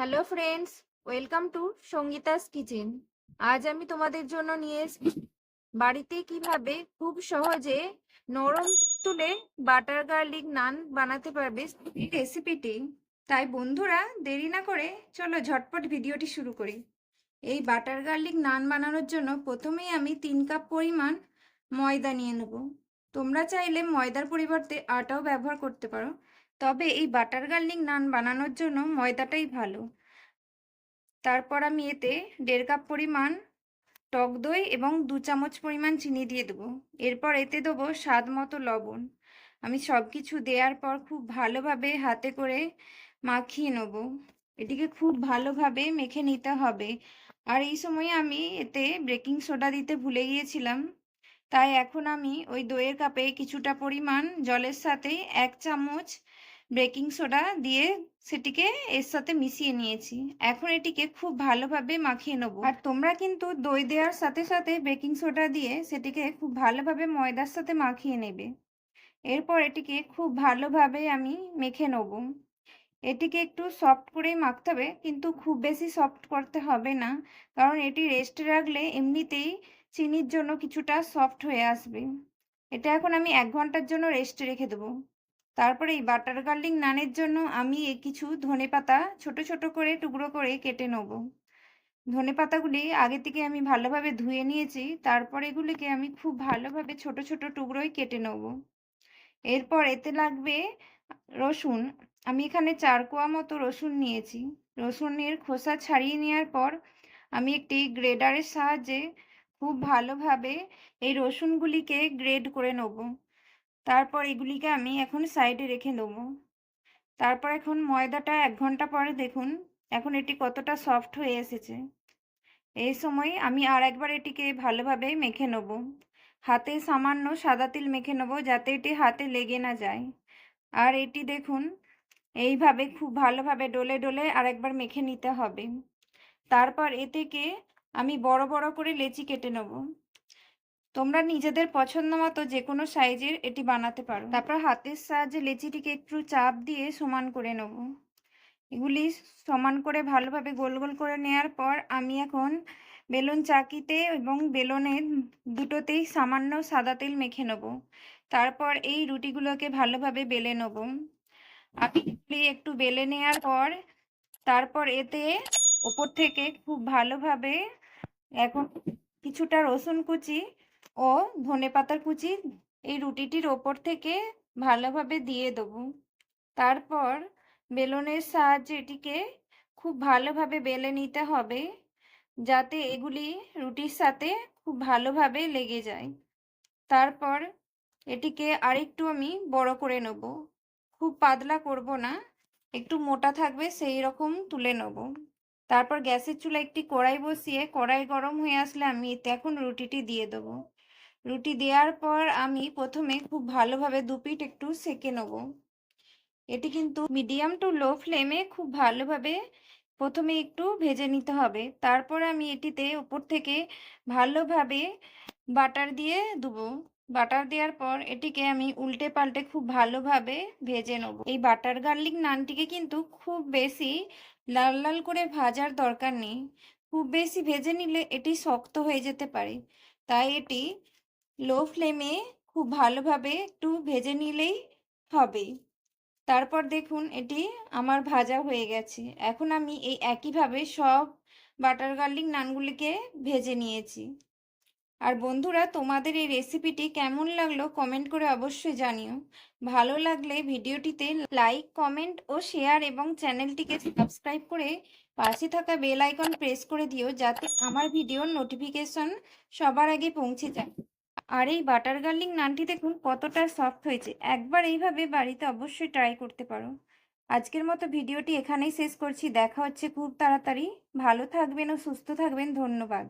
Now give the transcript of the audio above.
Hello friends welcome to Sangeeta's kitchen আজ আমি তোমাদের জন্য নিয়ে এসেছি বাড়িতে কীভাবে খুব সহজে নরম তুলে বাটার গার্লিক নান বানাতে পারবে এই রেসিপিটি তাই বন্ধুরা, দেরি না করে চলো ঝটপট ভিডিওটি শুরু করি। এই বাটার গার্লিক নান বানানোর জন্য প্রথমেই আমি তিন কাপ পরিমাণ ময়দা নিয়ে নেব। তোমরা চাইলে ময়দার পরিবর্তে আটাও ব্যবহার করতে পারো। তবে এই বাটার গার্লিক নান বানানোর জন্য ময়দাটাই ভালো। তারপর আমি এতে দেড় কাপ পরিমাণ টক দই এবং দু চামচ পরিমাণ চিনি দিয়ে দেবো। এরপর এতে দেবো স্বাদ মতো লবণ। আমি সব কিছু দেওয়ার পর খুব ভালোভাবে হাতে করে মাখিয়ে নেব। এটিকে খুব ভালোভাবে মেখে নিতে হবে। আর এই সময় আমি এতে বেকিং সোডা দিতে ভুলে গিয়েছিলাম। তাই এখন আমি ওই দইয়ের কাপে কিছুটা পরিমাণ জলের সাথে এক চামচ বেকিং সোডা দিয়ে সেটিকে এর সাথে মিশিয়ে নিয়েছি। এখন এটিকে খুব ভালোভাবে মাখিয়ে নেব। আর তোমরা কিন্তু দই দেওয়ার সাথে সাথে বেকিং সোডা দিয়ে সেটিকে খুব ভালোভাবে ময়দার সাথে মাখিয়ে নেবে। এরপর এটিকে খুব ভালোভাবে আমি মেখে নেব। এটিকে একটু সফট করেই মাখতে হবে, কিন্তু খুব বেশি সফট করতে হবে না, কারণ এটি রেস্টে রাখলে এমনিতেই চিনির জন্য কিছুটা সফট হয়ে আসবে। এটা এখন আমি এক ঘণ্টার জন্য রেস্টে রেখে দেবো। তারপরে এই বাটার গার্লিক নানের জন্য আমি এ কিছু ধনে পাতা ছোটো, ছোট করে টুকরো করে কেটে নেব। ধনে পাতাগুলি আগে থেকে আমি ভালোভাবে ধুয়ে নিয়েছি, তারপর এগুলিকে আমি খুব ভালোভাবে ছোট ছোট টুকরোই কেটে নেব। এরপর এতে লাগবে রসুন। আমি এখানে চার কোয়া মতো রসুন নিয়েছি। রসুনের খোসা ছাড়িয়ে নেওয়ার পর আমি একটি গ্রেডারের সাহায্যে খুব ভালোভাবে এই রসুনগুলিকে গ্রেড করে নেব। তারপর এগুলিকে আমি এখন সাইডে রেখে দেবো। তারপর এখন ময়দাটা এক ঘণ্টা পরে দেখুন, এখন এটি কতটা সফট হয়ে এসেছে। এই সময় আমি আর একবার এটিকে ভালোভাবে মেখে নেব। হাতে সামান্য সাদা তিল মেখে নেব যাতে এটি হাতে লেগে না যায়। আর এটি দেখুন, এইভাবে খুব ভালোভাবে ডলে ডলে আর একবার মেখে নিতে হবে। তারপর এ থেকে আমি বড় বড় করে লেচি কেটে নেব। তোমরা নিজেদের পছন্দ মতো যে কোনো সাইজের এটি বানাতে পারো। তারপর হাতের সাহায্যে লেচিটিকে একটু চাপ দিয়ে সমান করে নেব। এগুলি সমান করে ভালোভাবে গোল গোল করে নেওয়ার পর আমি এখন বেলুন চাকিতে এবং বেলনের দুটোতেই সামান্য সাদা তেল মেখে নেব। তারপর এই রুটিগুলোকে ভালোভাবে বেলে নেব। আমি একটু বেলে নেওয়ার পর তারপর এতে ওপর থেকে খুব ভালোভাবে এখন কিছুটা রসুন কুচি ও ধনে পাতার কুচি এই রুটিটির ওপর থেকে ভালোভাবে দিয়ে দেবো। তারপর বেলনের সাহায্যে এটিকে খুব ভালোভাবে বেলে নিতে হবে যাতে এগুলি রুটির সাথে খুব ভালোভাবে লেগে যায়। তারপর এটিকে আরেকটু আমি বড় করে নেব। খুব পাতলা করব না, একটু মোটা থাকবে সেই রকম তুলে নেব। তারপর গ্যাসের চুলা একটি কড়াই বসিয়ে কড়াই গরম হয়ে আসলে আমি এতে এখন রুটিটি দিয়ে দেবো। রুটি দেওয়ার পর আমি প্রথমে খুব ভালোভাবে দুপিট একটু সেকে নেব। এটি কিন্তু মিডিয়াম টু লো ফ্লেমে খুব ভালোভাবে প্রথমে একটু ভেজে নিতে হবে। তারপর আমি এটিতে উপর থেকে ভালোভাবে বাটার দিয়ে দেবো। বাটার দেওয়ার পর এটিকে আমি উল্টে পাল্টে খুব ভালোভাবে ভেজে নেব। এই বাটার গার্লিক নানটিকে কিন্তু খুব বেশি লাল লাল করে ভাজার দরকার নেই। খুব বেশি ভেজে নিলে এটি শক্ত হয়ে যেতে পারে। তাই এটি লো ফ্লেমে খুব ভালোভাবে একটু ভেজে নিলেই হবে। তারপর দেখুন এটি আমার ভাজা হয়ে গেছে। এখন আমি এই একইভাবে সব বাটার গার্লিক নানগুলিকে ভেজে নিয়েছি। আর বন্ধুরা, তোমাদের এই রেসিপিটি কেমন লাগল কমেন্ট করে অবশ্যই জানিও। ভালো লাগলে ভিডিওটিতে লাইক কমেন্ট ও শেয়ার এবং চ্যানেলটিকে সাবস্ক্রাইব করে পাশে থাকা বেল আইকন প্রেস করে দিও যাতে আমার ভিডিওর নোটিফিকেশন সবার আগে পৌঁছে যায়। আর এই বাটার গার্লিক নানটি দেখুন কতটা সফট হয়েছে। একবার এইভাবে বাড়িতে অবশ্যই ট্রাই করতে পারো। আজকের মতো ভিডিওটি এখানেই শেষ করছি। দেখা হচ্ছে খুব তাড়াতাড়ি। ভালো থাকবেন ও সুস্থ থাকবেন। ধন্যবাদ।